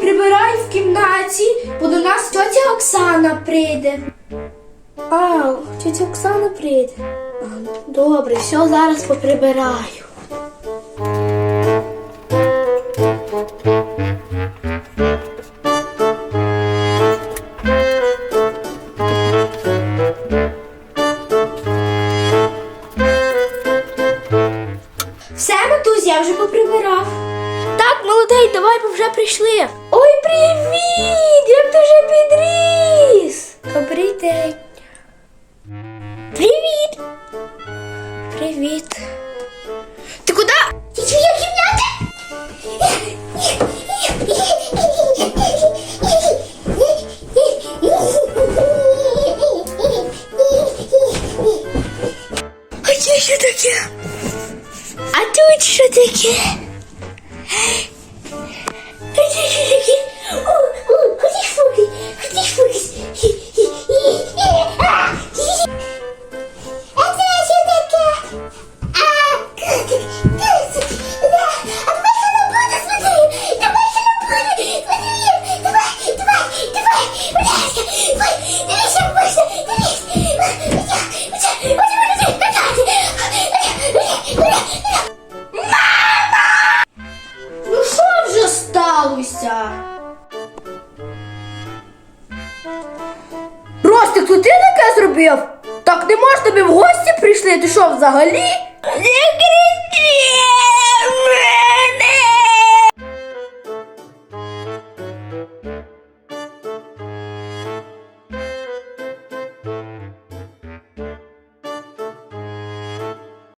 Прибираю в кімнаті, бо до нас тьотя Оксана прийде. Ау, тьотя Оксана прийде. Добре, все зараз поприбираю. Все, матусь, я вже поприбирав. Давай, бо вже прийшли. Ой, привіт! Як ти вже підріс? Добрий день. Привіт. Привіт. Ти куди? Ти твоя кімната? А? А тут що таке? Ростик, то ти таке зробив? Так не можеш тобі в гості прийшли, ти що взагалі? Кричи!